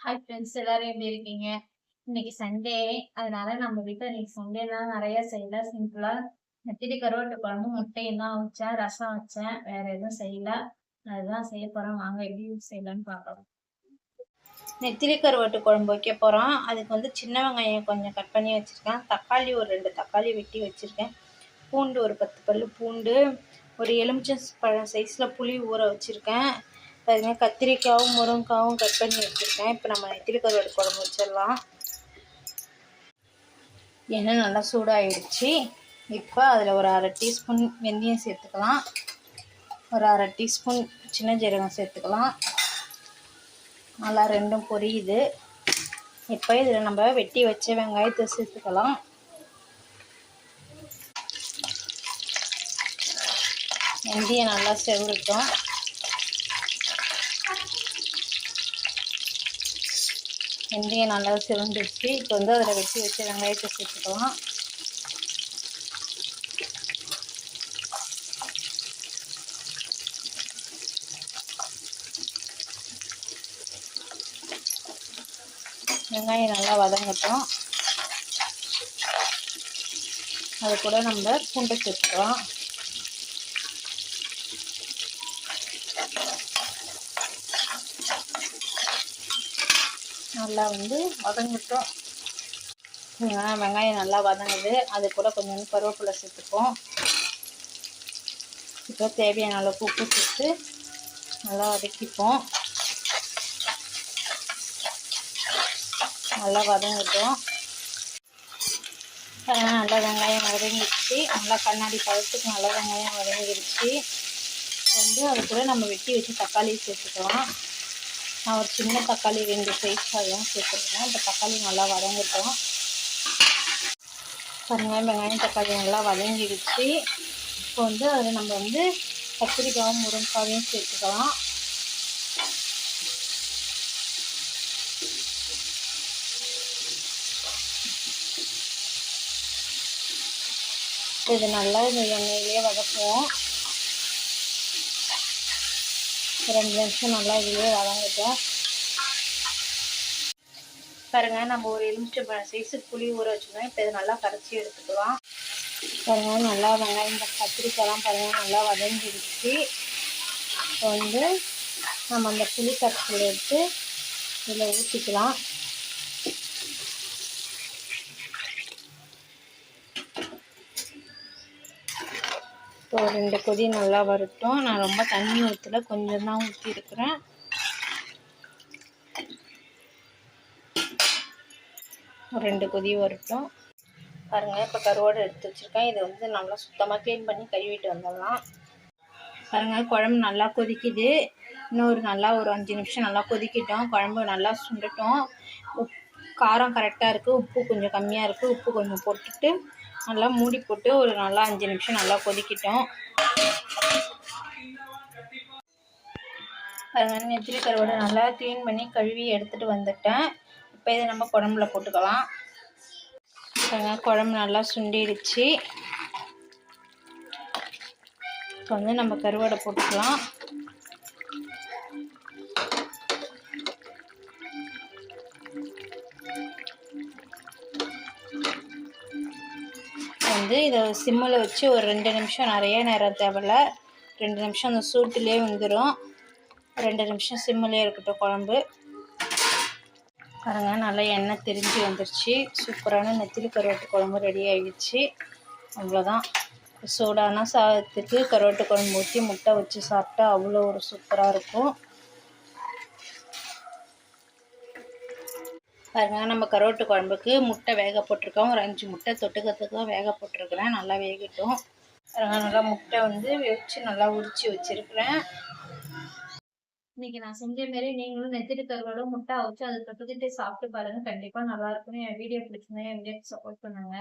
Hi friends எல்லாரும் எப்படி இருக்கீங்க? இன்னைக்கு சண்டே அதனால நம்ம வீட்டில் இன்னைக்கு சண்டேலாம் நிறைய செய்யல. சிம்பிளா நெத்திரி கருவாட்டு குழம்பு முட்டையும் தான் வச்சேன் ரசம் வச்சேன். வேற எதுவும் செய்யல. அதுதான் செய்ய போறோம். வாங்க எப்படி செய்யலாம்னு பார்க்கலாம். நெத்திலி கருவாட்டு குழம்பு வைக்க போகிறோம் அதுக்கு வந்து சின்ன வெங்காயம் கொஞ்சம் கட் பண்ணி வச்சுருக்கேன். தக்காளி ஒரு ரெண்டு தக்காளி வெட்டி வச்சுருக்கேன். பூண்டு ஒரு பத்து பல் பூண்டு ஒரு எலுமிச்சம் பழம் சைஸில் புளி ஊற வச்சுருக்கேன். பாருங்க கத்திரிக்காவும் முருங்கைக்காவும் கட் பண்ணி வச்சுருக்கேன். இப்போ நம்ம நெத்திலி கருவாடு குழம்பு வச்சிடலாம். எண்ணெய் நல்லா சூடாகிடுச்சு இப்போ அதில் ஒரு அரை டீஸ்பூன் வெந்தயம் சேர்த்துக்கலாம். ஒரு அரை டீஸ்பூன் சின்ன ஜீரகம் சேர்த்துக்கலாம். நல்லா ரெண்டும் பொரியுது. இப்போ இதில் நம்ம வெட்டி வச்ச வெங்காயத்தை சேர்த்துக்கலாம். வெந்தயம் நல்லா செவருட்டும். வெந்தயம் நல்லா சிவந்துருச்சு. இப்போ வந்து அதில் வச்சு வச்சு வெங்காயத்தை சேர்த்துக்கலாம். வெங்காயம் நல்லா வதங்கட்டும். அது கூட நம்ம பூண்டை சேர்த்துக்கலாம். நல்லா வந்து வதங்கட்டும். வெங்காயம் நல்லா வதங்குது. அது கூட கொஞ்சம் கருவேப்பிலை சேர்த்துப்போம். இப்போ தேவையான அளவுக்கு உப்பு சேர்த்து நல்லா வதக்கிப்போம். நல்லா வதங்கட்டும். நல்லா வெங்காயம் வதங்கிடுச்சு. நல்லா கண்ணாடி பழத்துக்கு நல்லா வெங்காயம் வதங்கிடுச்சு. வந்து அது கூட நம்ம வெட்டி வச்சு தக்காளி சேர்த்துக்கலாம். நான் ஒரு சின்ன தக்காளி ரெண்டு சைஸ் அதெல்லாம் சேர்த்துருக்கேன் இந்த தக்காளி நல்லா வதங்கிட்டோம். பாருங்கள் வெங்காயம் தக்காளி நல்லா வதங்கிடுச்சு. இப்போ வந்து அதில் நம்ம வந்து கத்திரிக்காயும் முருங்காயும் சேர்த்துக்கலாம். இது நல்லா இந்த எண்ணெயிலே வதக்குவோம். ரெண்டு நிமிஷம் நல்லா இதுவே வதங்கட்டும் பாருங்க நம்ம ஒரு எலுமிச்சம்பழம் சைஸு புளி ஊற வச்சுருக்கோம் இப்போ இதை நல்லா கரைச்சி எடுத்துக்கலாம். பாருங்க நல்லா வெங்காயம் இந்த கத்திரிக்காய்லாம் பாருங்க நல்லா வதங்கிடுச்சு. இப்போ வந்து நம்ம அந்த புளி கரைச்சல் எடுத்து இதில் ஊற்றிக்கலாம் இப்போ ஒரு ரெண்டு கொதி நல்லா வரட்டும். நான் ரொம்ப தண்ணி ஊற்றல கொஞ்சம் தான் ஊற்றிருக்கிறேன் ஒரு ரெண்டு கொதி வரட்டும். பாருங்கள் இப்போ கருவாடு எடுத்து வச்சுருக்கேன். இதை வந்து நல்லா சுத்தமாக க்ளீன் பண்ணி கழுவிட்டு வந்துடலாம். பாருங்கள் குழம்பு நல்லா கொதிக்குது. இன்னும் ஒரு நல்லா ஒரு அஞ்சு நிமிஷம் நல்லா கொதிக்கிட்டோம். குழம்பு நல்லா சுண்டட்டும். காரம் கரெக்டாக இருக்குது உப்பு கொஞ்சம் கம்மியாக இருக்குது உப்பு கொஞ்சம் போட்டுட்டு நல்லா மூடி போட்டு ஒரு நல்லா அஞ்சு நிமிஷம் நல்லா கொதிக்கிட்டோம். பாருங்கள் நெத்திலி கருவாடை நல்லா க்ளீன் பண்ணி கழுவி எடுத்துகிட்டு வந்துட்டேன். இப்போ இதை நம்ம குழம்புல போட்டுக்கலாம். பாருங்கள் குழம்பு நல்லா சுண்டிடுச்சு. இப்போ வந்து நம்ம கருவாடை போட்டுக்கலாம். வந்து இதை சிம்மில் வச்சு ஒரு ரெண்டு நிமிஷம் நிறைய நேரம் தேவையில்ல. ரெண்டு நிமிஷம் அந்த சூட்டுலேயே வந்துடும் ரெண்டு நிமிஷம் சிம்மிலே இருக்கட்டும் குழம்பு. பாருங்கள் நல்லா எண்ணெய் திரிஞ்சு வந்துருச்சு. சூப்பரான நெத்திலி கருவாட்டு குழம்பு ரெடி ஆகிடுச்சு அவ்வளோதான் சூடான சாதத்துக்கு கருவாட்டு குழம்பு ஊற்றி முட்டை வச்சு சாப்பிட்டா அவ்வளோ ஒரு சூப்பராக இருக்கும். பாருங்க நம்ம கரோட்டு குழம்புக்கு முட்டை வேக போட்டிருக்கோம். ஒரு அஞ்சு முட்டை தொட்டுக்கிறதுக்கு தான் வேக போட்டிருக்கிறேன். நல்லா வேகட்டும். பாருங்க நல்லா முட்டை வந்து வச்சு நல்லா உரிச்சு வச்சிருக்கிறேன். இன்னைக்கு நான் செஞ்ச மாரி நீங்களும் நெத்திட்டு கருவாடும் முட்டை வச்சு அதை தொட்டுக்கிட்டு சாப்பிட்டு பாருங்க. கண்டிப்பா நல்லா இருக்கும் என் வீடியோ பிடிச்சிருந்தேன் என் வீடியோக்கு சப்போர்ட் பண்ணுங்க.